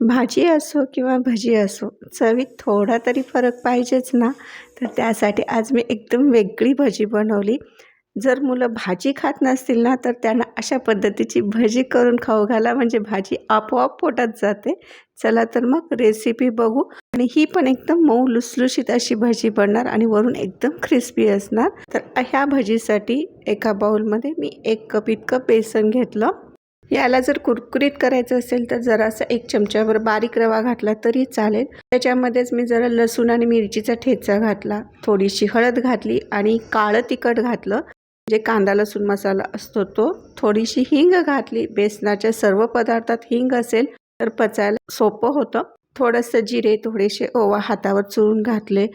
भाजी असो किंवा भजी असो चवीत थोडा तरी फरक पाहिजेच ना? तर त्यासाठी आज मी एकदम वेगळी भजी बनवली. जर मुलं भाजी खात नसतील ना तर त्यांना अशा पद्धतीची भजी करून खाऊ घाला. म्हणजे भाजी आपोआप पोटात जाते. चला तर मग रेसिपी बघू. आणि ही पण एकदम मऊ लुसलुशीत अशी भजी बनणार आणि वरून एकदम क्रिस्पी असणार. तर ह्या भजीसाठी एका बाऊलमध्ये मी एक कप इतकं बेसन घेतलं. याला जर कुरकुरीत करायचं असेल तर जरासा एक चमच्यावर बारीक रवा घातला तरी चालेल. त्याच्यामध्येच मी जरा लसूण आणि मिरचीचा ठेचा घातला. थोडीशी हळद घातली आणि काळं तिखट घातलं. जे कांदा लसूण मसाला असतो तो थोडीशी हिंग घातली. बेसनाच्या सर्व पदार्थात हिंग असेल तर पचायला सोपं होतं. थोडंसं जिरे थोडेसे ओवा हातावर चुरून घातले.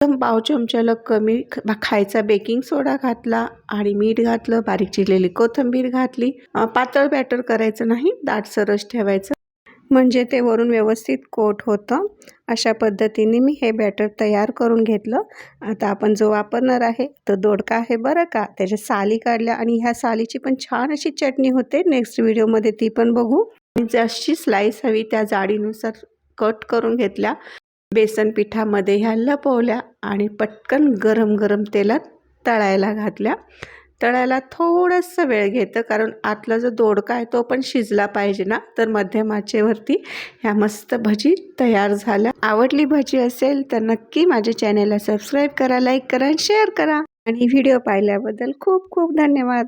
एकदम पाव चमच्याला कमी खायचा बेकिंग सोडा घातला आणि मीठ घातलं बारीक चिरलेली कोथिंबीर घातली. पातळ बॅटर करायचं नाही दाटसरच ठेवायचं. म्हणजे ते वरून व्यवस्थित कोट होतं. अशा पद्धतीने मी हे बॅटर तयार करून घेतलं. आता आपण जो वापरणार आहे तो दोडका आहे बरं का? त्याच्या साली काढल्या आणि ह्या सालीची पण छान अशी चटणी होते. नेक्स्ट व्हिडिओमध्ये ती पण बघू. जशी स्लाईस हवी त्या जाडीनुसार कट करून घेतल्या. बेसन पिठामध्ये ह्या लपवल्या आणि पटकन गरम गरम तेलात तळायला घातल्या. तळायला थोडंसं वेळ घेतं कारण आतला जो दोडका आहे तो पण शिजला पाहिजे ना. तर मध्यमाचेवरती ह्या मस्त भजी तयार झाल्या. आवडली भजी असेल तर नक्की माझ्या चॅनेलला सबस्क्राईब करा लाईक करा आणि शेअर करा. आणि व्हिडिओ पाहिल्याबद्दल खूप खूप धन्यवाद.